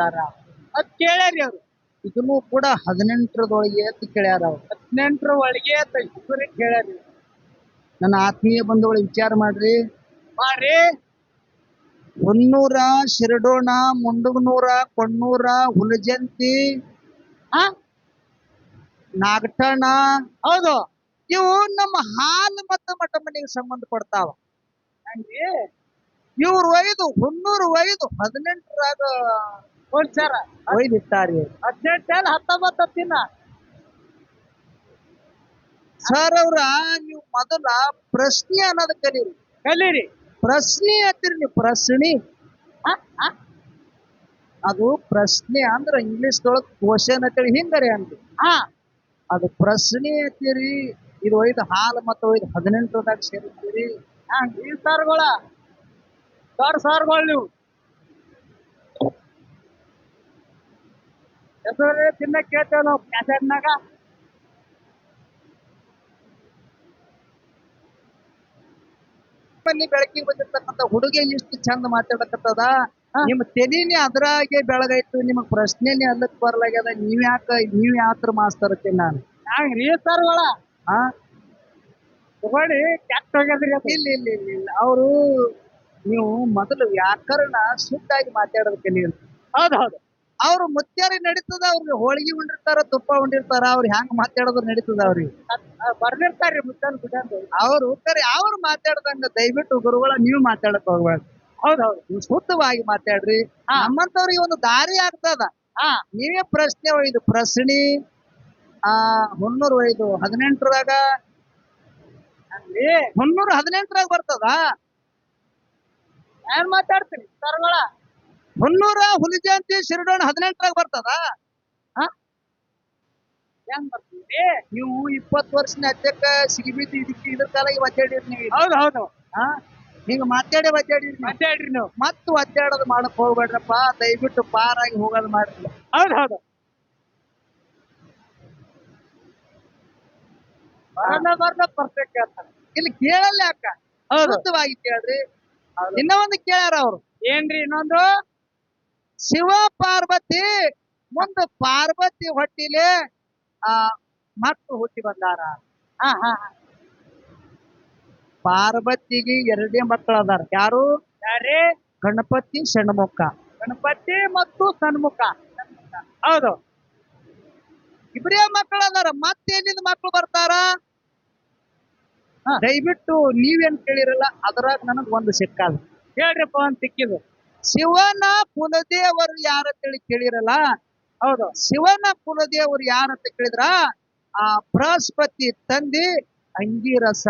ಬಂದಾರ ಅದ್ ಕೇಳ್ಯಾರಿ ಅವ್ರು. ಇದನ್ನು ಕೂಡ ಹದಿನೆಂಟರದೊಳಗೆ ಅಂತ ಕೇಳ್ಯಾರ ಅವ್ರು. ಹದಿನೆಂಟರ ಒಳಗೆ ಅಂತ ಇಬ್ಬರೇ ಕೇಳ್ಯಾರಿ. ನನ್ನ ಆತ್ಮೀಯ ಬಂಧುಗಳು ವಿಚಾರ ಮಾಡ್ರಿ. ಮಾಡ್ರಿ ಹೊನ್ನೂರ ಶಿರಡೋಣ ಮುಂಡಗನೂರ ಕೊಣ್ಣೂರ ಹುಲಜಂತಿ ಹಾ? ನಾಗಠಣ. ಹೌದು. ಇವು ನಮ್ಮ ಹಾಲು ಮತ್ತು ಮಠ ಮನೆಗೆ ಸಂಬಂಧ ಪಡ್ತಾವ. ಇವ್ರ ಇವ್ರು ಒಯ್ದು ಹೊನ್ನೂರು ಒಯ್ದು ಹದಿನೆಂಟರಾಗ ಹೋಲ್ಸಾರ ಒಯ್ದಿಟ್ಟಾರಿ ಹದಿನೆಂಟಲ್ಲಿ ಹತ್ತೊಂಬತ್ತಿನ ಸರ್ ಅವ್ರ ನೀವು ಮೊದಲ ಪ್ರಶ್ನೆ ಅನ್ನೋದು ಕಲೀರಿ. ಕಲೀರಿ. ಪ್ರಶ್ನೆ ಅಂತೀರಿ ನೀವು ಪ್ರಶ್ನೆ. ಅದು ಪ್ರಶ್ನೆ ಅಂದ್ರ ಇಂಗ್ಲಿಷ್ ದೊಳಗ್ ಕ್ವಶನ್ ಅಂತೇಳಿ ಹಿಂಗರಿ ಅಂದ್ರಿ. ಹಾ. ಅದು ಪ್ರಶ್ನೆ ಅಂತೀರಿ ಇದು ಒಯ್ದ ಹಾಲು ಮತ್ತು ಒಯ್ದ ಹದಿನೆಂಟರದಾಗ ಸೇರಿಸ್ತೀರಿ. ಆ ಈ ಸಾರ್ಗಳ. ಸರ್ ಸಾರ್ಗಳು ನೀವು. ಹೆಸರು ತಿನ್ನಕ್ ಕೇಳ್ತೇವೆ ನಾವು. ಕ್ಯಾಸೆಟ್ನಾಗ ನಿಮ್ಮಲ್ಲಿ ಬೆಳಕಿಗೆ ಬಂದಿರ್ತಕ್ಕಂಥ ಹುಡುಗಿ ಎಷ್ಟು ಚಂದ ಮಾತಾಡಕತ್ತದ. ನಿಮ್ ನಿಮ್ಮ ತೆಲಿನೇ ಅದ್ರಾಗೆ ಬೆಳಗಾಯ್ತು ನಿಮಗ್ ಪ್ರಶ್ನೆನೇ ಅಲ್ಲಕ್ ಬರ್ಲಾಗ್ಯದ. ನೀವ್ ಯಾಕ ನೀವ್ ಯಾತ್ರ ಮಾಸ್ತರ್ ನಾನು? ಹಂಗ್ರಿ ಸರ್ಗಳ. ಹಾ? ತಗೊಳ್ಳಿ ಕೆಟ್ಟ ಹೋಗ್ಯದ್ರಿ ಅದು ಇಲ್ಲ ಇಲ್ಲ ಇಲ್ಲ ಇಲ್ಲ. ಅವರು ನೀವು ಮೊದಲು ವ್ಯಾಕರಣ ಶುದ್ಧಾಗಿ ಮಾತಾಡೋದಕ್ಕೆ ನೀವು ಹೌದು ಹೌದು. ಅವ್ರು ಮುತ್ಯಾರಿ ನಡೀತದ ಅವ್ರಿಗೆ ಹೋಳಿಗೆ ಉಂಡಿರ್ತಾರ ತುಪ್ಪ ಉಂಡಿರ್ತಾರ ಅವ್ರು ಹೆಂಗ್ ಮಾತಾಡೋದ್ರ ನಡೀತದ ಅವ್ರಿಗೆ? ಬರ್ದಿರ್ತಾರ್ರಿ ಬಿಡಂದು ಅವ್ರು ಕರೆ ಅವ್ರು ಮಾತಾಡ್ದಂಗ ದಯವಿಟ್ಟು ಗುರುಗಳ ನೀವು ಮಾತಾಡಕ್ ಹೋಗ್ಬೇಡ. ಹೌದೌದು ಹೌದು. ನೀವು ಶುದ್ಧವಾಗಿ ಮಾತಾಡ್ರಿ. ಹಾ. ನಮ್ಮಂತವ್ರಿಗೆ ಒಂದು ದಾರಿ ಆಗ್ತದ. ಹಾ. ನೀವೇ ಪ್ರಶ್ನೆ ಒಯ್ದು ಪ್ರಶ್ನೆ ಆ ಮುನ್ನೂರು ಒಯ್ದು ಹದಿನೆಂಟರಾಗ ಮುನ್ನೂರ ಮುನ್ನೂರು ಹದಿನೆಂಟರಾಗ ಬರ್ತದ? ಏನ್ ಮಾತಾಡ್ತೀನಿ ಸರ್ಗಳ? ಮುನ್ನೂರ ಹುಲಿಜಯಂತಿ ಶಿರಡೋಣ ಹದಿನೆಂಟರಾಗ ಬರ್ತದ? ಹೆಂಗ್ ಬರ್ತೀವಿ ನೀವು ಇಪ್ಪತ್ತು ವರ್ಷನ ಅಧ್ಯಕ್ಷ ಸಿಗಿಬಿದ್ದು ಇದಕ್ಕೆ ಇದ್ರ ಕಾಲಾಗಿ ಒದ್ದಾಡಿರಿ ನೀವು. ಹೌದು ಹೌದು. ಹಾ? ಹಿಂಗ ಮಾತಾಡಿ ಒದ್ದಾಡಿರಿ ಮಾತಾಡ್ರಿ ನೀವು. ಮತ್ತು ಒದ್ದಾಡೋದು ಮಾಡಕ್ ಹೋಗ್ಬೇಡ್ರಪ್ಪ. ದಯವಿಟ್ಟು ಪಾರಾಗಿ ಹೋಗೋದು ಮಾಡ್ರಿ. ಹೌದು ಹೌದು. ಪರ್ಫೆಕ್ಟ್ ಹೇಳ್ತಾರೆ ಇಲ್ಲಿ ಕೇಳಲ್ಲ ಅಕ್ಕ ಹೌದು. ಶುದ್ಧವಾಗಿ ಕೇಳ್ರಿ. ಇನ್ನೊಂದು ಕೇಳ್ಯಾರ ಅವ್ರು. ಏನ್ರಿ ಇನ್ನೊಂದು? ಶಿವ ಪಾರ್ವತಿ ಮುಂದೆ ಪಾರ್ವತಿ ಹೊಟ್ಟಿಲೆ ಆ ಮಕ್ಕಳು ಹುಟ್ಟಿ ಬಂದಾರ. ಹಾ ಹಾ. ಪಾರ್ವತಿಗೆ ಎರಡೇ ಮಕ್ಕಳು ಅದಾರ. ಯಾರು? ಯಾರೇ? ಗಣಪತಿ ಷಣ್ಮುಖ. ಗಣಪತಿ ಮತ್ತು ಸಣ್ಮುಖ ಹೌದು. ಇಬ್ಬರೇ ಮಕ್ಕಳು ಅದಾರ. ಮತ್ತೇನಿಂದ ಮಕ್ಕಳು ಬರ್ತಾರ? ಹಾ. ದಯವಿಟ್ಟು ನೀವೇನ್ ಕೇಳಿರಲ್ಲ ಅದ್ರಾಗ ನನಗ್ ಒಂದು ಸಿಕ್ಕಲ್ಲ ಹೇಳ್ರಿಪ್ಪ ಒಂದ್ ಸಿಕ್ಕಿದು ಶಿವನ ಕುಲದೇವರು ಯಾರಂತೇಳಿ ಕೇಳಿರಲ್ಲ? ಹೌದು ಶಿವನ ಕುಲದೇವರು ಯಾರಂತ ಕೇಳಿದ್ರ? ಆ ಬೃಹಸ್ಪತಿ ತಂದಿ ಅಂಗಿರಸ.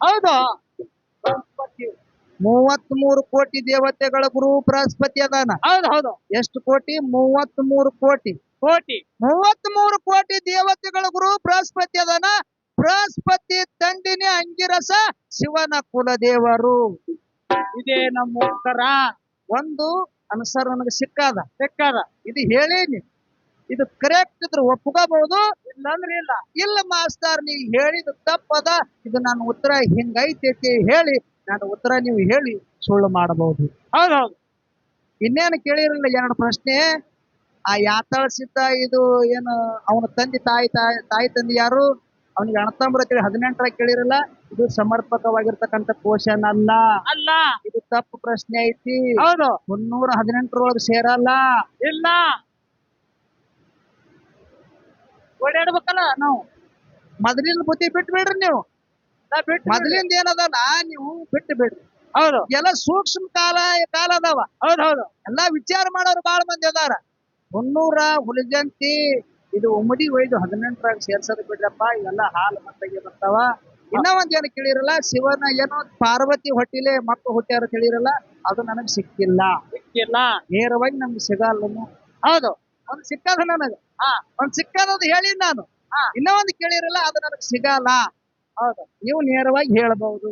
ಹೌದು ಬೃಹಸ್ಪತಿ. ಮೂವತ್ತ್ ಮೂರು ಕೋಟಿ ದೇವತೆಗಳ ಗುರು ಬೃಹಸ್ಪತಿ ಅದಾನ. ಹೌದು ಹೌದು. ಎಷ್ಟು ಕೋಟಿ? ಮೂವತ್ ಮೂರು ಕೋಟಿ. ಕೋಟಿ. ಮೂವತ್ ಮೂರು ಕೋಟಿ ದೇವತೆಗಳ ಗುರು ಬೃಹಸ್ಪತಿ ಅದಾನ. ಬೃಹಸ್ಪತಿ ತಂದಿನಿ ಅಂಗಿರಸ ಶಿವನ ಕುಲದೇವರು. ಇದೇ ನಮ್ಮ ಉತ್ತರ. ಒಂದು ಅನುಸಾರ ನನಗೆ ಸಿಕ್ಕಾದ, ಸಿಕ್ಕದ. ಇದು ಹೇಳೇನಿ ಇದು ಕರೆಕ್ಟ್ ಇದ್ರೆ ಒಪ್ಕೋಬಹುದು, ಇಲ್ಲಂದ್ರೆ ಇಲ್ಲ. ಇಲ್ಲ ಮಾಸ್ತಾರ್, ನೀವು ಹೇಳಿದ ತಪ್ಪದ, ಇದು ನನ್ನ ಉತ್ತರ ಹಿಂಗೈತೈತಿ ಹೇಳಿ, ನನ್ನ ಉತ್ತರ ನೀವು ಹೇಳಿ, ಸುಳ್ಳು ಮಾಡಬಹುದು. ಹೌದೌದು ಹೌದು. ಇನ್ನೇನು ಕೇಳಿರಲಿಲ್ಲ ಎರಡು ಪ್ರಶ್ನೆ? ಆ ಯಾತಾಳ ಸಿದ್ಧ ಇದು ಏನು, ಅವನ ತಂದೆ ತಾಯಿ ತಾಯಿ ತಾಯಿ ತಂದೆ ಯಾರು? ಅವನಿಗೆ ಅಣತಂಬ್ರ ಕೇಳಿ ಹದಿನೆಂಟರ ಕೇಳಿರಲ್ಲ ಇದು ಸಮರ್ಪಕವಾಗಿರ್ತಕ್ಕಂಥ ಕ್ವಶನ್ ಅಲ್ಲ. ಅಲ್ಲ. ಇದು ತಪ್ಪು ಪ್ರಶ್ನೆ ಐತಿ. ಹೌದು. ಮುನ್ನೂರ ಹದಿನೆಂಟರೊಳಗೆ ಸೇರಲ್ಲ. ಇಲ್ಲ. ಓಡಾಡ್ಬೇಕಲ್ಲ ನಾವು. ಮೊದಲಿನ ಬುದ್ಧಿ ಬಿಟ್ಟು ಬಿಡ್ರಿ ನೀವು ಮೊದಲಿಂದ ಏನದಲ್ಲ ನೀವು ಬಿಟ್ಟು ಬಿಡ್ರಿ ಹೌದು. ಎಲ್ಲ ಸೂಕ್ಷ್ಮ ಕಾಲ ಕಾಲ ಅದಾವ. ಹೌದು ಹೌದು. ಎಲ್ಲಾ ವಿಚಾರ ಮಾಡೋರು ಬಾಳ ಮಂದಿ ಅದಾರ. ಮುನ್ನೂರ ಹುಲಿಜಂತಿ ಇದು ಉಮ್ಮಡಿ ಒಯ್ದು ಹದಿನೆಂಟರಾಗ ಸೇರ್ಸೋದು ಬಿಡ್ರಪ್ಪ ಇವೆಲ್ಲ ಹಾಲು ಮತ್ತಗೆ ಬರ್ತಾವ. ಇನ್ನ ಒಂದ್ ಏನು ಕೇಳಿರಲ್ಲ ಶಿವನ ಏನೋ ಪಾರ್ವತಿ ಹೊಟ್ಟಿಲೆ ಮಕ್ಕಳು ಹುಟ್ಟ್ಯಾರ ಕೇಳಿರಲ್ಲ ಅದು ನನಗ್ ಸಿಕ್ಕಿಲ್ಲ. ಸಿಕ್ಕಿಲ್ಲ. ನೇರವಾಗಿ ನಮ್ಗೆ ಸಿಗಲ್ಲ ಹೌದು ಒಂದ್ ಸಿಕ್ಕದ ನನಗ. ಹಾ. ಒಂದ್ ಸಿಕ್ಕದ ಹೇಳಿ ನಾನು. ಇನ್ನ ಒಂದ್ ಕೇಳಿರಲ್ಲ ಅದು ನನಗ್ ಸಿಗಲ್ಲ. ಹೌದು ನೀವು ನೇರವಾಗಿ ಹೇಳಬಹುದು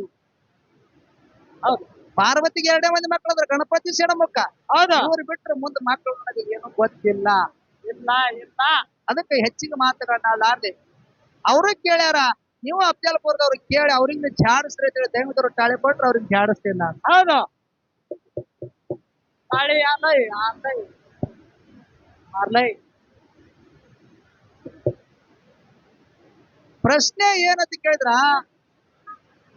ಹೌದು. ಪಾರ್ವತಿಗೆ ಎರಡೇ ಮಂದಿ ಮಕ್ಕಳು ಅಂದ್ರೆ ಗಣಪತಿ ಮುಖ ಹೌದು. ಅವ್ರು ಬಿಟ್ರೆ ಮುಂದೆ ಮಕ್ಕಳು ನನಗೆ ಏನು ಗೊತ್ತಿಲ್ಲ. ಇಲ್ಲ ಇಲ್ಲ. ಅದಕ್ಕೆ ಹೆಚ್ಚಿಗೆ ಮಾತುಗಳನ್ನ ಲಾರ್ದೆ ಅವರು ಕೇಳ್ಯಾರ ನೀವು ಅಫ್ಜಲ್ಪುರದವ್ರು ಕೇಳಿ ಅವ್ರಿಗೆ ಜಾಡಿಸ್ರಿ ಅಂತೇಳಿ ದೈವದವ್ರು ತಾಳೆ ಕೊಟ್ರೆ ಅವ್ರಿಗೆ ಜಾಡಿಸ್ತೇನೆ ನಾನು ಹೌದು. ತಾಳಿ ಆಲೈ ಆಲೈ ಮಾರ್ಲೈ ಪ್ರಶ್ನೆ ಏನಂತ ಕೇಳಿದ್ರ?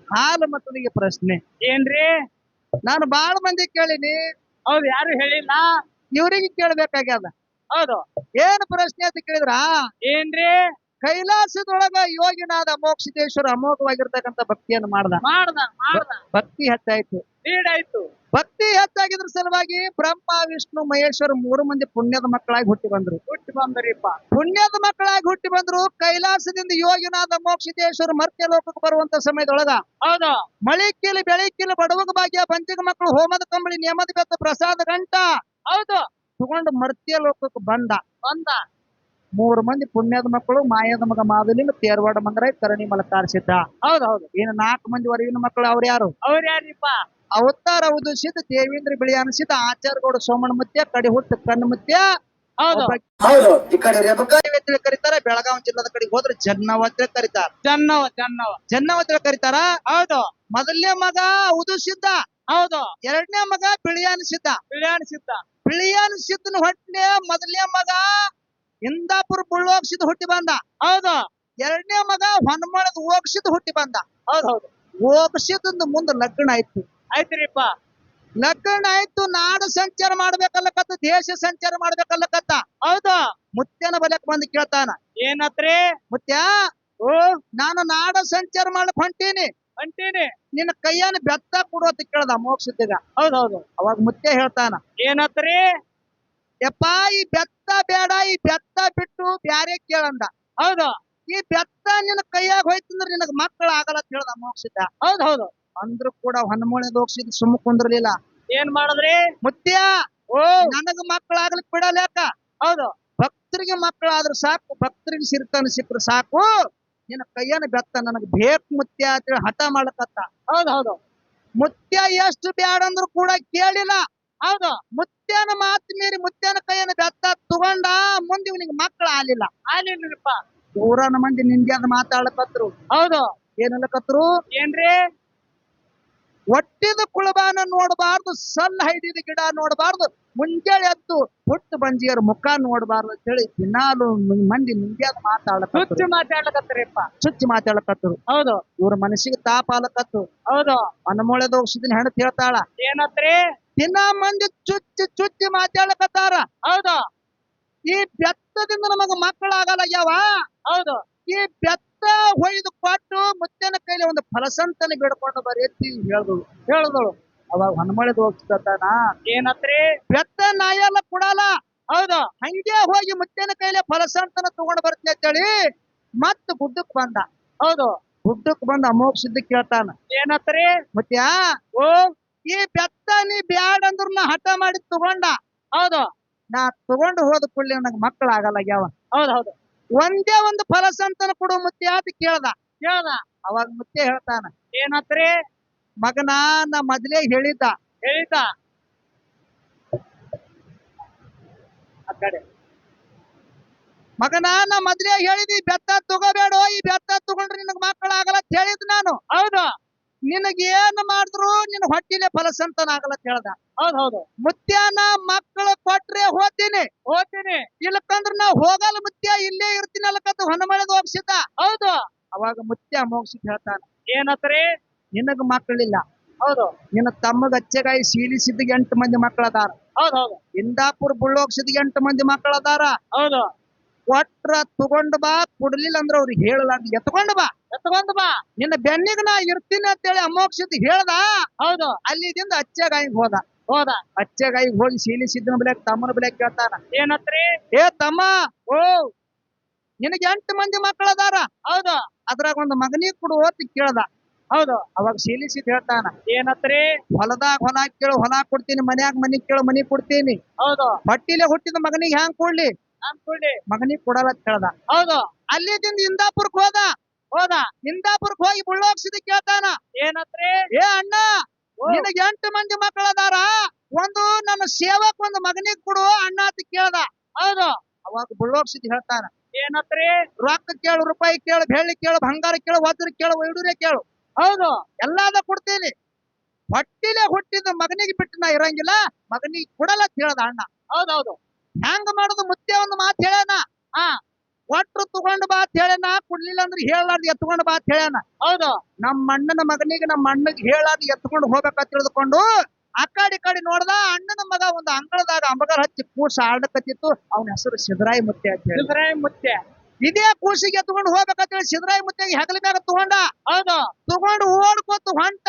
ಹಾಲು ಮಕ್ಕಳಿಗೆ ಪ್ರಶ್ನೆ. ಏನ್ರಿ? ನಾನು ಬಾಳ ಮಂದಿ ಕೇಳಿನಿ. ಹೌದು ಯಾರು ಹೇಳಿಲ್ಲ? ಇವ್ರಿಗೆ ಕೇಳ್ಬೇಕಾಗ್ಯದ. ಹೌದು. ಏನ್ ಪ್ರಶ್ನೆ ಅಂತ ಕೇಳಿದ್ರ? ಏನ್ರಿ? ಕೈಲಾಸದೊಳಗ ಯೋಗಿನಾದ ಮೋಕ್ಷದೇಶ್ವರ ಅಮೋಘವಾಗಿರ್ತಕ್ಕಂಥ ಭಕ್ತಿಯನ್ನು ಮಾಡ್ದ. ಮಾಡ್ದ ಮಾಡ್ದ. ಭಕ್ತಿ ಹೆಚ್ಚಾಯ್ತು ಆಯ್ತು ಭಕ್ತಿ ಹೆಚ್ಚಾಗಿದ್ರ ಸಲುವಾಗಿ ಬ್ರಹ್ಮ ವಿಷ್ಣು ಮಹೇಶ್ವರ ಮೂರು ಮಂದಿ ಪುಣ್ಯದ ಮಕ್ಕಳಾಗಿ ಹುಟ್ಟಿ ಬಂದ್ರು. ಹುಟ್ಟಿ ಬಂದ್ರಿಪ್ಪ. ಪುಣ್ಯದ ಮಕ್ಕಳಾಗಿ ಹುಟ್ಟಿ ಬಂದ್ರು ಕೈಲಾಸದಿಂದ ಯೋಗಿನಾದ ಮೋಕ್ಷಿತೇಶ್ವರ ಮರ್ತ್ಯ ಲೋಕಕ್ಕೆ ಬರುವಂತ ಸಮಯದೊಳಗ. ಹೌದು. ಮಳಿಕ್ಕಿಲಿ ಬೆಳಿಕ್ಕಿಲಿ ಬಡವಗ ಭಾಗ್ಯ ಪಂಚಗ ಮಕ್ಕಳು ಹೋಮದ ಕಂಬಳಿ ನಿಯಮದ ಬೆತ್ತ ಪ್ರಸಾದ ಗಂಟ. ಹೌದು. ತಗೊಂಡು ಮರ್ತ್ಯ ಲೋಕಕ್ಕೆ ಬಂದ. ಬಂದ. ಮೂರು ಮಂದಿ ಪುಣ್ಯದ ಮಕ್ಕಳು ಮಾಯದ ಮಗ ಮಾದಲಿನ ತೇರ್ವಾಡ ಮಂಗರ ಕರಣಿ ಮಲಕಾರಿಸಿದ್ದ ಹೌದು ಹೌದು. ಇನ್ನು ನಾಲ್ಕು ಮಂದಿ ಹೊರಗಿನ ಮಕ್ಕಳು ಅವ್ರು ಯಾರು? ಅವ್ರ ಯಾರಿಪ್ಪ? ಅವತಾರ ಉದಿಸಿದ ದೇವೇಂದ್ರ ಬಿಳಿ ಅನಿಸಿದ ಆಚಾರಗೌಡ ಸೋಮಣ್ಣ ಮುತ್ಯ ಕಡಿ ಹುಟ್ಟು ಕಣ್ಣು ಮುತ್ಯ. ಅಂತೇಳಿ ಕರೀತಾರ ಬೆಳಗಾವಿ ಜಿಲ್ಲಾದ ಕಡೆಗೆ ಹೋದ್ರೆ ಜನ್ನವ ಕರಿತಾರ. ಕರೀತಾರ ಜನ್ನವ ಜನ್ನವ. ಜನ್ನವ ಅಂತೇಳಿ ಕರೀತಾರ? ಹೌದು. ಮೊದಲನೇ ಮಗ ಉದುಸಿದ್ದ. ಹೌದು. ಎರಡನೇ ಮಗ ಬಿಳಿ ಅನಿಸಿದ್ದ ಬಿಳಿಯಾಣ ಸಿದ್ಧ. ಬಿಳಿ ಸಿದ್ಧನ ಹೊಟ್ಟೆ ಮೊದಲನೇ ಮಗ ಇಂದಾಪುರ ಬುಳ್ಳೋಗ್ಸಿದ್ ಹುಟ್ಟಿ ಬಂದ. ಹೌದು. ಎರಡನೇ ಮಗ ಹೊನ್ಮಳದ ಹೋಗ್ಸಿದ್ ಹುಟ್ಟಿ ಬಂದ. ಹೌದು ಹೌದು. ಮುಂದೆ ಲಗ್ನ ಆಯ್ತು. ಆಯ್ತ್ರಿಪ್ಪ. ಲಗ್ನ ಆಯ್ತು ನಾಡು ಸಂಚಾರ ಮಾಡ್ಬೇಕಲ್ಲಕತ್ತ ದೇಶ ಸಂಚಾರ ಮಾಡ್ಬೇಕಲ್ಲಕತ್ತ. ಹೌದು. ಮುತ್ಯನ ಬಲಕ್ ಬಂದು ಕೇಳ್ತಾನ. ಏನತ್ರಿ? ಮುತ್ಯ ಓ ನಾನು ನಾಡ ಸಂಚಾರ ಮಾಡಕ್ ಹೊಂಟೀನಿ. ಹೊಂಟೀನಿ ನಿನ್ನ ಕೈಯನ್ನ ಬೆತ್ತ ಕೊಡು ಅಂತ ಕೇಳ್ದ ಮೋಕ್ಷದಿಗ ಹೌದು ಹೌದು ಅವಾಗ ಮುತ್ತೆ ಹೇಳ್ತಾನ. ಏನತ್ರಿ? ಯಪ್ಪ ಈ ಬೆತ್ತ ಬೇಡ ಈ ಬೆತ್ತ ಬಿಟ್ಟು ಬ್ಯಾರೆ ಕೇಳಂದ. ಹೌದು. ಈ ಬೆತ್ತ ನಿನ್ನ ಕೈಯಾಗ ಹೋಯ್ತಂದ್ರ ನಿನಗ ಮಕ್ಕಳ ಆಗಲ್ಲ ಅಂತ ಹೇಳ್ದ ಮೋಕ್ಷದ ಹೌದ್ ಹೌದು ಅಂದ್ರು ಕೂಡ ಹೊನ್ಮೂಳೆ ದೋಕ್ಷಿದ್ ಸುಮ್ಮ ಕುಂದ್ರಲಿಲ್ಲ. ಏನ್ ಮಾಡಿದ್ರಿ? ಮುತ್ಯ ಓ. ನನಗ ಮಕ್ಕಳಾಗ್ಲಿಕ್ ಬಿಡಲ್ಯಾಕ ಹೌದು. ಭಕ್ತರಿಗೆ ಮಕ್ಕಳಾದ್ರ ಸಾಕು. ಭಕ್ತರಿಗೆ ಸಿರ್ತಾನ ಸಿಕ್ಕರು ಸಾಕು. ನಿನ್ನ ಕೈಯನ್ನು ಬೆತ್ತ ನನಗೆ ಬೇಕು ಮುತ್ಯ ಅಂತೇಳಿ ಹಠ ಮಾಡ್ಲಕತ್ತ. ಹೌದು ಹೌದು. ಮುತ್ಯ ಎಷ್ಟು ಬ್ಯಾಡ ಅಂದ್ರು ಕೂಡ ಕೇಳಿಲ್ಲ. ಹೌದು ಮುತ್ಯನ ಮಾತ್ ಮೀರಿ ಮುತ್ಯನ ಕೈಯನ್ನು ಬೆತ್ತ ತಗೊಂಡ ಮುಂದೆ ಇವನಿಗೆ ಮಕ್ಕಳ ಆಲಿಲ್ಲ ಆಲಿಲ್ಲಪ್ಪ ಊರನ ಮಂದಿ ನಿಂದ್ಯಾದ ಮಾತಾಡ್ಲಕತ್ರು. ಹೌದು. ಏನಲ್ಲಕತ್ರು ಏನ್ರಿ? ಒಟ್ಟಿದ ಕುಳಬಾನ ನೋಡಬಾರ್ದು ಸಣ್ಣ ಹೈಡಿದ ಗಿಡ ನೋಡಬಾರ್ದು ಮುಂಜಾನೆ ಎದ್ದು ಹುಟ್ಟು ಬಂಜಿಯರ ಮುಖ ನೋಡಬಾರ್ದು ಅಂತೇಳಿ ದಿನಾಲು ಮಂದಿ ನಿಂದ್ಯಾದ ಮಾತಾಡಕ ಹುಚ್ಚು ಮಾತಾಡ್ಲಕತ್ರಿಪ್ಪ ಚುಚ್ಚಿ ಮಾತಾಡಕತ್ತರು. ಹೌದು. ಇವ್ರ ಮನಸ್ಸಿಗೆ ತಾಪ ಆಲಕತ್ತು. ಹೌದು. ಅನಮೋಳೆ ದೋಷದಿನ ಹೆಣತ್ ಹೇಳ್ತಾಳ ಏನತ್ರಿ? ದಿನ ಮಂದಿ ಚುಚ್ಚಿ ಚುಚ್ಚಿ ಮಾತಾಡ್ಲಕತ್ತಾರ ಹೌದು. ಈ ಬೆತ್ತದಿಂದ ನಮಗ ಮಕ್ಕಳಾಗಲ್ಲ ಯಾವ? ಹೌದು. ಈ ಬೆತ್ತ ಹೊಯ್ದು ಕೊಟ್ಟು ಮುತ್ತಿನ ಕೈಲಿ ಒಂದು ಫಲಸಂತನ ಬಿಡ್ಕೊಂಡು ಬರೀ ಅಂತ ಹೇಳ್ದಳು ಹೇಳಿದಳು. ಅವಾಗ ಹನುಮಳೆ ಹೋಗ್ತಾನ ಏನತ್ರಿ? ಬೆತ್ತ ನಾಯಲ್ಲ ಕೊಡಲ್ಲ. ಹೌದು ಹಂಗೆ ಹೋಗಿ ಮುತ್ತಿನ ಕೈಲಿ ಫಲಸಂತನ ತಗೊಂಡ್ ಬರ್ತೀನಿ ಅಂತೇಳಿ ಮತ್ ಗುಡ್ಡಕ್ ಬಂದ. ಹೌದು ಗುಡ್ಡಕ್ ಬಂದ ಅಮೋಘ ಸಿದ್ಧ ಕೇಳ್ತಾನ. ಏನತ್ರಿ? ಮುತ್ಯ ಓ ಈ ಬೆತ್ತ ನೀ ಬ್ಯಾಡ ಅಂದ್ರ ನಾ ಹಠ ಮಾಡಿ ತಗೊಂಡ. ಹೌದು ನಾ ತಗೊಂಡು ಹೋದ ಕೂಡಲೇ ಮಕ್ಕಳು ಆಗಲ್ಲ ಯಾವ ಹೌದು ಹೌದು. ಒಂದೇ ಒಂದು ಫಲಸಂತನ ಕೊಡು ಮುತ್ಯ ಅಂತ ಕೇಳ್ದ. ಕೇಳ್ದ? ಅವಾಗ ಮತ್ತೆ ಹೇಳ್ತಾನ ಏನತ್ರಿ? ಮಗನ ನಾ ಮೊದಲೇ ಹೇಳಿದ್ದ. ಹೇಳಿದ ಆ ಕಡೆ. ಮಗನ ನಾ ಮೊದಲೇ ಹೇಳಿದಿ ಬೆತ್ತ ತಗೋಬೇಡ ಈ ಬೆತ್ತ ತಗೊಂಡ್ರೆ ನಿನಗ್ ಮಕ್ಕಳಾಗಲ್ಲ ಅಂತ ಹೇಳಿದ್ ನಾನು. ಹೌದು. ನಿನಗೇನ್ ಏನ್ ಮಾಡಿದ್ರು ನಿನ್ ಹೊಟ್ಟಿಲೆ ಫಲಸಂತನ ಆಗಲ್ಲ ಅಂತ ಹೇಳ್ದ. ಹೌದು ಹೌದು. ಮುತ್ಯಾನ ಮಕ್ಕಳು ಕೊಟ್ರೆ ಹೋತೀನಿ ಹೋತೀನಿ ಇಲ್ಲಕಂದ್ರ ನಾ ಹೋಗಲ್ಲ ಮುತ್ಯ ಇಲ್ಲೇ ಇರ್ತೀನಲ್ಲ ಅಲ್ಲಕತ್ತ ಹೊನಮಳೆದ ಹೋಗ್ಸಿದ್ದ. ಹೌದು. ಅವಾಗ ಮುತ್ಯ ಮೋಗ್ಸಿದ್ ಹೇಳ್ತಾನೆ ಏನತ್ರಿ? ನಿನಗ ಮಕ್ಕಳಿಲ್ಲ. ಹೌದು. ನಿನ್ನ ತಮ್ಮಗ ಅಚ್ಚೆಗಾಯಿ ಶೀಲಿಸಿದ ಎಂಟು ಮಂದಿ ಮಕ್ಕಳದಾರ. ಹೌದು ಹೌದು. ಇಂದಾಪುರ ಬುಳ್ಳೋಗ್ಸಿದ ಎಂಟು ಮಂದಿ ಮಕ್ಕಳದಾರ. ಹೌದು. ಕೊಟ್ರ ತಗೊಂಡ್ ಬಾ ಕೊಡ್ಲಿಲ್ಲ ಅಂದ್ರ ಅವ್ರಿಗೆ ಹೇಳಲ್ಲ ಎತ್ಕೊಂಡ್ ಬಾ. ಎತ್ಕೊಂಡ್ ಬಾ. ನಿನ್ನ ಬೆನ್ನಿಗ ನಾ ಇರ್ತೀನಿ ಅಂತೇಳಿ ಅಮೋಕ್ಷಿದ್ ಹೇಳ್ದ. ಹೌದು. ಅಲ್ಲಿದಿಂದ ಅಚ್ಚೆಗಾಯಿಗೆ ಹೋದ. ಹೋದ. ಅಚ್ಚೆಗಾಯಿಗೆ ಹೋಗಿ ಸೀಳಿಸಿದ್ನ ಬೆಲೆಕ್ ತಮ್ಮನ ಬೆಲೆಕ್ ಕೇಳ್ತಾನ. ಏನತ್ರಿ? ಏ ತಮ್ಮ ಓ. ನಿನಗೆ ಎಂಟು ಮಂದಿ ಮಕ್ಕಳದಾರ? ಹೌದು. ಅದ್ರಾಗ ಒಂದು ಮಗನಿಗೆ ಕೊಡು ಅಂತ ಕೇಳ್ದ. ಹೌದು. ಅವಾಗ ಶೀಲಿಸಿದ್ ಹೇಳ್ತಾನ ಏನತ್ರಿ? ಹೊಲದಾಗ ಹೊಲ ಕೇಳು ಹೊಲ ಕೊಡ್ತೀನಿ ಮನ್ಯಾಗ ಮನಿ ಕೇಳು ಮನಿ ಕೊಡ್ತೀನಿ. ಹೌದು. ಹೊಟ್ಟಿಲೆ ಹುಟ್ಟಿದ ಮಗನಿಗೆ ಹ್ಯಾಂಗ್ ಕೊಡ್ಲಿ? ಕೊಡ್ಲಿ? ಮಗನಿಗೆ ಕೊಡಲ್ಲ ಕೇಳ್ದ. ಹೌದು. ಅಲ್ಲಿದಿಂದ ಇಂದಾಪುರಕ್ ಹೋದ. ಹೋದ. ಇಂದಾಪುರಕ್ ಹೋಗಿ ಬುಳ್ಳೋಗ್ಸಿದ ಕೇಳ್ತಾನ ಏನತ್ರಿ? ಏ ಅಣ್ಣ. ನಿನಗೆ ಎಂಟು ಮಂದಿ ಮಕ್ಕಳದಾರ? ಒಂದು ನನ್ನ ಸೇವಕ್ ಒಂದು ಮಗನಿಗೆ ಕೊಡು ಅಣ್ಣ ಅಂತ ಕೇಳ್ದ. ಹೌದು. ಅವಾಗ ಬುಳ್ಳೋಗ್ಸಿದ್ ಹೇಳ್ತಾನ ಏನತ್ರಿ? ರೊಕ್ಕ ಕೇಳು ರೂಪಾಯಿ ಕೇಳು ಬೆಳ್ಳಿ ಕೇಳು ಬಂಗಾರ ಕೇಳು ವಜ್ರ ಕೇಳು ವೈಡೂರ್ಯ ಕೇಳು. ಹೌದು ಎಲ್ಲಾದ ಕೊಡ್ತೀನಿ. ಹೊಟ್ಟಿಲೆ ಹುಟ್ಟಿದ ಮಗನಿಗೆ ಬಿಟ್ಟು ನಾ ಇರಂಗಿಲ್ಲ. ಮಗನಿಗೆ ಕೊಡಲ್ಲ ಅಂತ ಹೇಳ್ದ ಅಣ್ಣ. ಹೌದೌದು. ಹೌದು ಹೆಂಗ್ ಮಾಡುದು? ಮುತ್ತೆ ಒಂದು ಮಾತು ಹೇಳ್ಯಾನ ಹಾ ಒಟ್ರು ತಗೊಂಡು ಬಾತ್ ಅಂತ ಕೊಡ್ಲಿಲ್ಲ ಕುಡ್ಲಿಲ್ಲ ಅಂದ್ರೆ ಹೇಳಾರ್ದು ಎತ್ಕೊಂಡು ಬಾತ್ ಅಂತ ಹೌದು. ನಮ್ಮ ಅಣ್ಣನ ಮಗನಿಗೆ ನಮ್ಮ ಅಣ್ಣಗೆ ಹೇಳಾರ್ದು ಎತ್ಕೊಂಡು ಹೋಗ್ಬೇಕಂತ ತಿಳಿದುಕೊಂಡು ಆ ಕಡೆ ಈ ಕಡೆ ನೋಡ್ದ ಅಣ್ಣನ ಮಗ ಒಂದು ಅಂಗಳದಾಗ ಅಂಬಗಾರ ಹಚ್ಚಿ ಕೂಸ ಆಡಕತ್ತಿತ್ತು ಅವನ ಹೆಸರು ಸಿದ್ದರಾಯಿ ಮುತ್ತೆ ಅಂತ ಹೇಳಿ. ಮುತ್ತೆ ಇದೇ ಕೂಸಿಗೆ ಎತ್ಕೊಂಡು ಹೋಗ್ಬೇಕಂತ ಹೇಳಿ ಸಿದ್ದರಾಯಿ ಮುತ್ತೆ ಹೆಗಲ ಮ್ಯಾಗ ತಗೊಂಡ. ಹೌದು. ತಗೊಂಡು ಓಡ್ಕೊತ ಹೊಂಟ.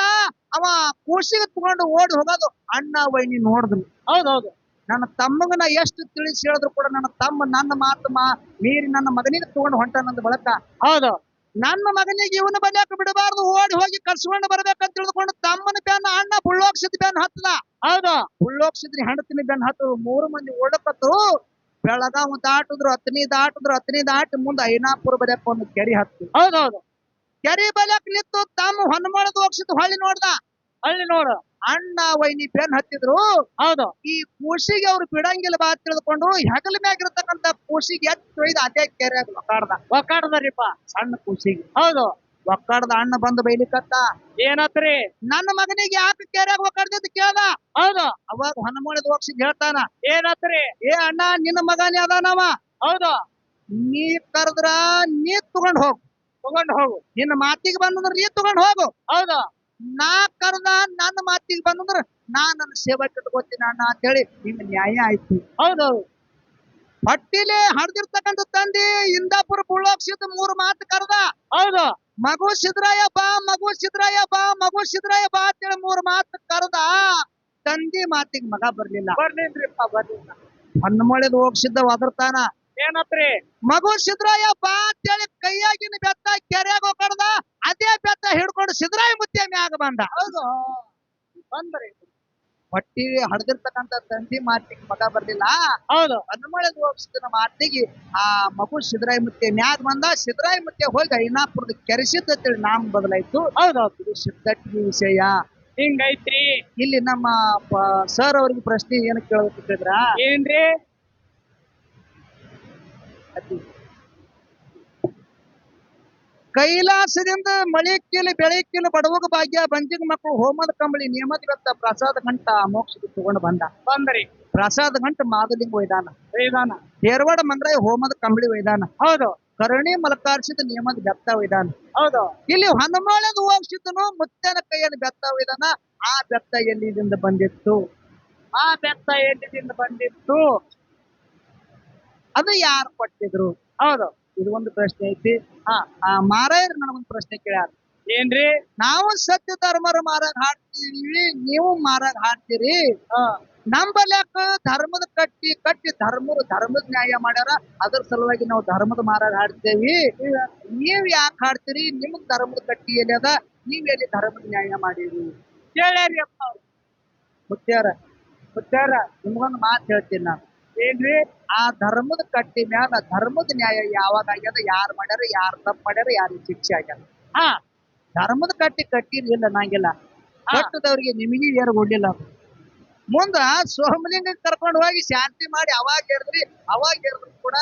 ಅವ ಕೂಸಿಗೆ ತಗೊಂಡು ಓಡಿ ಹೋಗೋದು ಅಣ್ಣ ವೈನಿ ನೋಡಿದ್ರು. ಹೌದೌದು. ಹೌದು ನನ್ನ ತಮ್ಮಗನ ಎಷ್ಟು ತಿಳಿಸಿ ಹೇಳಿದ್ರು ಕೂಡ ನನ್ನ ತಮ್ಮ ನನ್ನ ಮಾತು ಮಾ ಮೀರಿ ನನ್ನ ಮಗನಿಗೆ ತಗೊಂಡು ನಂದು ಬಳಕ. ಹೌದು. ನನ್ನ ಮಗನಿಗೆ ಇವನು ಬಲಿಯಾಕ ಬಿಡಬಾರ್ದು. ಓಡಿ ಹೋಗಿ ಕರ್ಸ್ಕೊಂಡು ಬರ್ಬೇಕಂತ ತಿಳಿದುಕೊಂಡು ತಮ್ಮನ ಬೆನ್ನ ಅಣ್ಣ ಬುಳ್ಳೋಗ್ಸಿದ್ ಬೆನ್ನ ಹತ್ತದ ಹೌದು. ಬುಳ್ಳೋಗ್ಸಿದ್ರಿ ಹೆಂಡತಿನ ಬೆನ್ನ ಹತ್ತು. ಮೂರು ಮಂದಿ ಓಡಕತ್ತು. ಬೆಳಗಾವ್ ದಾಟಿದ್ರು ಹತ್ತನಿ ದಾಟಿದ್ರು ಹತ್ತನಿ ದಾಟಿ ಮುಂದೆ ಐನಾಪುರ ಬಲ್ಯಾಕ ಒಂದು ಕೆರಿ ಹತ್ತು. ಹೌದೌದು. ಹೌದು ಕೆರಿ ಬಲ್ಯಾಕ ನಿಂತು ತಮ್ಮ ಹೊನ್ಮಳದ ಹೋಗ್ಸಿದ್ ಹಳ್ಳಿ ನೋಡ್ದ. ಹಳ್ಳಿ ನೋಡು. ಅಣ್ಣ ವೈನಿ ಬೆನ್ ಹತ್ತಿದ್ರು. ಹೌದು. ಈ ಕೂಸಿಗೆ ಅವ್ರು ಬಿಡಂಗಿಲ್ಲ ಬಾ ತಿಳಿದುಕೊಂಡು ಹೆಗಲ ಮ್ಯಾಗಿರ್ತಕ್ಕಂತ ಕೂಸಿಗೆ ಎತ್ತೊಯ್ದ ಅದೇ ಕೆರೆ ಒಕ್ಕಾಡ್ದ. ಒಕ್ಕಾಡದರಿಪ್ಪ. ಸಣ್ಣ ಕೂಸಿಗೆ ಹೌದು. ಒಕ್ಕಾಡ್ದ ಅಣ್ಣ ಬಂದು ಬೈಲಿಕ್ಕಂತ ಏನತ್ರಿ? ನನ್ನ ಮಗನಿಗೆ ಯಾಕೆ ಕೆರೆ ಒಕ್ಕಾಡ್ದಿದ್ದು ಕೇಳ್ದ? ಹೌದು. ಅವಾಗ ಹೊನ್ನಮಳಿದ ಹೋಗ್ಸಿ ಹೇಳ್ತಾನ. ಏನತ್ರಿ? ಏ ಅಣ್ಣ ನಿನ್ನ ಮಗನೇ ಅದಾನವ ಹೌದು. ನೀ ಕರೆದ್ರ ನೀ ತಗೊಂಡ್ ಹೋಗು. ತಗೊಂಡ್ ಹೋಗು. ನಿನ್ನ ಮಾತಿಗೆ ಬಂದಂದ್ರ ನೀ ತಗೊಂಡ್ ಹೋಗು. ಹೌದು. ನಾ ಕರ್ದ ನನ್ನ ಮಾತಿಗೆ ಬಂದಂದ್ರ ನಾ ನನ್ನ ಸೇವಾ ಕಟ್ಕೋತೀನಿ ಅಣ್ಣ ಅಂತ ಹೇಳಿ ನಿಮ್ ನ್ಯಾಯ ಆಯ್ತು. ಹೌದು. ಪಟ್ಟಿಲಿ ಹಡ್ದಿರ್ತಕ್ಕಂಥ ತಂದಿ ಇಂದಾಪುರ ಬುಳ್ಳೋಗ್ಸಿದ್ ಮೂರು ಮಾತು ಕರ್ದ. ಹೌದು. ಮಗು ಸಿದ್ರಾಯ ಬಾ ಮಗು ಸಿದ್ರಾಯ ಬಾ ಮಗು ಸಿದ್ರಾಯ ಬಾ ಅಂತೇಳಿ ಮೂರು ಮಾತು ಕರ್ದ. ತಂದಿ ಮಾತಿಗೆ ಮಗ ಬರ್ಲಿಲ್ಲ. ಬರ್ಲಿಲ್ರಿಪ್ಪ ಬರ್ಲಿಲ್ಲ. ಹಣ್ಣುಮಳೆದು ಹೋಗ್ಸಿದ್ದ ಒದರ್ತಾನ ಏನತ್ರಿ? ಮಗು ಸಿದ್ರಾಯ ಬಾ ಅಂತೇಳಿ ಕೈಯಾಗಿನ ಬೆತ್ತ ಕೆರೆಯಾಗ ಹೋಗ್ಕಡ್ದ ಅದೇ ಬೆತ್ತ ಹಿಡ್ಕೊಂಡು ಸಿದ್ರಾಯ ಮುತ್ಯ ಮ್ಯಾಗ ಬಂದ. ಹೌದು. ಬಂದ್ರಿ ಹೊಟ್ಟಿ ಹಡ್ದಿರ್ತಕ್ಕಂತ ತಂದಿ ಮಾತಿಗೆ ಮಗ ಬರ್ಲಿಲ್ಲ. ಹೌದು. ಹನುಮಳೆದು ಹೋಗ್ಸಿದ ಮಾತಿಗೆ ಆ ಮಗು ಸಿದ್ರಾಯ ಮುತ್ತೆ ಮ್ಯಾದ್ ಬಂದ. ಸಿದ್ರಾಯ ಮುತ್ತೆ ಹೋಗಿ ಐನಾಪುರದ ಕೆರೆಸಿದ್ದ ಅಂತೇಳಿ ನಾಮ ಬದಲಾಯ್ತು. ಹೌದೌದು. ಇದು ಸಿದ್ದಟ್ಟಿ ವಿಷಯ. ಹಿಂಗೈತ್ರಿ. ಇಲ್ಲಿ ನಮ್ಮ ಸರ್ ಅವ್ರಿಗೆ ಪ್ರಶ್ನೆ ಏನು ಕೇಳಬೇಕಿದ್ರ ಏನ್ರಿ? ಕೈಲಾಸದಿಂದ ಮಳೆ ಕೀಲಿ ಬೆಳೆ ಕೀಲಿ ಬಡವಗ ಭಾಗ್ಯ ಬಂಜಿಗ ಮಕ್ಕಳು ಹೋಮದ ಕಂಬಳಿ ನಿಯಮದ ಬೆತ್ತ ಪ್ರಸಾದ ಗಂಟ ಮೋಕ್ಷಕ್ಕೆ ತಗೊಂಡು ಬಂದ. ಬಂದ್ರಿ. ಪ್ರಸಾದ ಗಂಟ ಮಾದಲಿಂಗ ವೈದಾನ ವೈದಾನ ತೇರ್ವಾಡ ಮಂಗ್ರಾಯ ಹೋಮದ ಕಂಬಳಿ ವೈದಾನ ಹೌದು. ಕರುಣಿ ಮಲಕಾರ್ಸಿದ ನಿಯಮದ ಬೆತ್ತ ವೈದಾನ ಹೌದು. ಇಲ್ಲಿ ಹನುಮಾಳದ ಹೋಗ್ಸಿದ್ದನು ಮುತ್ತನ ಕೈಯನ್ನು ಬೆತ್ತ ವೈದಾನ ಆ ಬೆತ್ತ ಎಲ್ಲಿದಿಂದ ಬಂದಿತ್ತು? ಆ ಬೆತ್ತ ಎಲ್ಲಿದಿಂದ ಬಂದಿತ್ತು? ಅದು ಯಾರು ಕೊಟ್ಟಿದ್ರು? ಹೌದು. ಇದು ಒಂದು ಪ್ರಶ್ನೆ ಐತಿ. ಹಾ ಆ ಮಾರಾಯರು ನನಗೊಂದು ಪ್ರಶ್ನೆ ಕೇಳ್ಯಾರ. ಏನ್ರಿ? ನಾವು ಸತ್ಯ ಧರ್ಮರ ಮಾರಾಗ ಹಾಡ್ತೀವಿ ನೀವು ಮಾರಾಗ ಹಾಡ್ತೀರಿ. ಹಾ. ನಂಬಲ್ಯಾಕ ಧರ್ಮದ ಕಟ್ಟಿ ಕಟ್ಟಿ ಧರ್ಮರು ಧರ್ಮದ ನ್ಯಾಯ ಮಾಡ್ಯಾರ ಅದ್ರ ಸಲುವಾಗಿ ನಾವು ಧರ್ಮದ ಮಾರಾಗ ಹಾಡ್ತೇವಿ. ನೀವ್ ಯಾಕೆ ಹಾಡ್ತೀರಿ? ನಿಮ್ಗ್ ಧರ್ಮದ ಕಟ್ಟಿ ಎಲ್ಲಿ ಅದ? ನೀವ್ ಎಲ್ಲಿ ಧರ್ಮದ ನ್ಯಾಯ ಮಾಡಿರಿ? ಕೇಳ್ಯಾರಿ ಅಪ್ಪ. ಮುತ್ಯಾರ ಮುತ್ಯಾರ ನಿಮ್ಗೊಂದು ಮಾತು ಹೇಳ್ತೀನಿ ನಾನು. ಏನ್ರಿ? ಆ ಧರ್ಮದ ಕಟ್ಟಿ ಮ್ಯಾಲ ಧರ್ಮದ ನ್ಯಾಯ ಯಾವಾಗ ಆಗ್ಯದ ಯಾರು ಮಾಡ್ಯಾರ ಯಾರು ತಪ್ಪು ಮಾಡ್ಯಾರ ಯಾರಿಗೆ ಶಿಕ್ಷೆ ಆಗ್ಯದ. ಹಾ ಧರ್ಮದ ಕಟ್ಟಿ ಕಟ್ಟಿರ್ಲಿಲ್ಲ ನಂಗಿಲ್ಲ. ಕಟ್ಟದವ್ರಿಗೆ ನಿಮಗೆ ಏರ್ ಕೊಡ್ಲಿಲ್ಲ ಮುಂದ ಸೋಮಲಿಂಗ ಕರ್ಕೊಂಡು ಹೋಗಿ ಶಾಂತಿ ಮಾಡಿ ಅವಾಗ ಹೇಳಿದ್ರಿ ಅವಾಗ ಹೇಳಿದ್ರು ಕೂಡ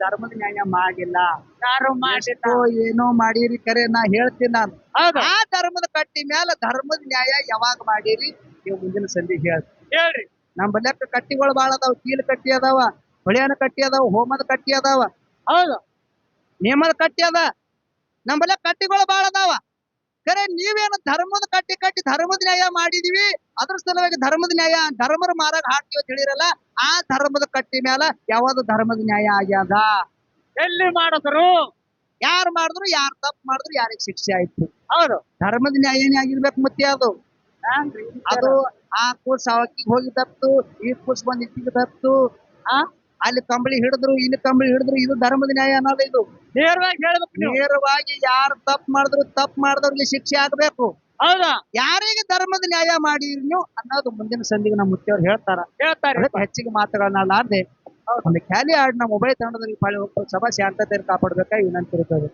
ಧರ್ಮದ ನ್ಯಾಯ ಮಾಡಿಲ್ಲ. ಯಾರು ಮಾಡಿಲ್ಲ? ಎಷ್ಟೋ ಏನೋ ಮಾಡಿರಿ ಕರೆ ನಾ ಹೇಳ್ತೀನಿ ನಾನು. ಆ ಧರ್ಮದ ಕಟ್ಟಿ ಮ್ಯಾಲ ಧರ್ಮದ ನ್ಯಾಯ ಯಾವಾಗ ಮಾಡಿರಿ? ನೀವು ಮುಂದಿನ ಸಂಧಿ ಹೇಳ್ರಿ. ಹೇಳ್ರಿ. ನಮ್ಮ ಬಲ್ಯಾಕ ಕಟ್ಟಿಗಳು ಬಾಳ ಅದಾವ ಕೀಲ್ ಕಟ್ಟಿ ಅದಾವ ಹೊಳೆಯನ ಕಟ್ಟಿ ಅದಾವ ಹೋಮದ ಕಟ್ಟಿ ಅದಾವ. ಹೌದು. ನೇಮದ ಕಟ್ಟಿ ಅದ. ನಮ್ಮ ಬಲ್ಯಾಕ ಕಟ್ಟಿಗಳು ಬಾಳ ಅದಾವ. ಕರೆ ನೀವೇನು ಧರ್ಮದ ಕಟ್ಟಿ ಕಟ್ಟಿ ಧರ್ಮದ ನ್ಯಾಯ ಮಾಡಿದೀವಿ ಅದ್ರ ಸಲುವಾಗಿ ಧರ್ಮದ ನ್ಯಾಯ ಧರ್ಮರ ಮಾರಾಗ ಹಾಕ್ತೀವಿ ಅಂತ ಹೇಳಿರಲ್ಲ ಆ ಧರ್ಮದ ಕಟ್ಟಿ ಮ್ಯಾಲ ಯಾವ್ದು ಧರ್ಮದ ನ್ಯಾಯ ಆಗ್ಯದ? ಎಲ್ಲಿ ಮಾಡಿದ್ರು? ಯಾರು ಮಾಡಿದ್ರು ಯಾರು ತಪ್ಪು ಮಾಡಿದ್ರು ಯಾರಿಗೆ ಶಿಕ್ಷೆ ಆಯ್ತು. ಹೌದು. ಧರ್ಮದ ನ್ಯಾಯನೇ ಆಗಿರ್ಬೇಕು ಮತ್ತೆ ಅದು? ಅದು ಆ ಕೂಸ್ ಅವಕ್ಕಿಗೆ ಹೋಗಿ ತಪ್ತು ಈ ಕೂಸ್ ಬಂದ್ ಇಕ್ಕಿಗೆ ತಪ್ತು ಆ? ಅಲ್ಲಿ ಕಂಬಳಿ ಹಿಡಿದ್ರು ಇಲ್ಲಿ ಕಂಬಳಿ ಹಿಡಿದ್ರು ಇದು ಧರ್ಮದ ನ್ಯಾಯ ಅನ್ನೋದು ಇದು. ನೇರವಾಗಿ ಹೇಳಬೇಕು ನೀವು. ನೇರವಾಗಿ ಯಾರು ತಪ್ಪು ಮಾಡಿದ್ರು ತಪ್ಪು ಮಾಡಿದವ್ರಿಗೆ ಶಿಕ್ಷೆ ಆಗ್ಬೇಕು. ಹೌದಾ? ಯಾರಿಗೆ ಧರ್ಮದ ನ್ಯಾಯ ಮಾಡಿರಿ ನೀವು ಅನ್ನೋದು ಮುಂದಿನ ಸಂದಿಗೆ ನಮ್ಮ ಮುಖ್ಯವ್ರು ಹೇಳ್ತಾರ. ಹೇಳ್ತಾರೆ. ಅದಕ್ಕೆ ಹೆಚ್ಚಿಗೆ ಮಾತುಗಳನ್ನಲ್ಲಾರ್ದೆ ಒಂದು ಖ್ಯಾಲಿ ಆಡ್ ನಮ್ಮ ಮೊಬೈಲ್ ತಂಡದಲ್ಲಿ ಪಾಳಿ ಹೋಗ್ತಾರೆ ಸಭಾ ಶಾಂತತೆಯನ್ನು ಕಾಪಾಡ್ಬೇಕಾಗಿ ವಿನಂತಿ ಇರ್ತದೆ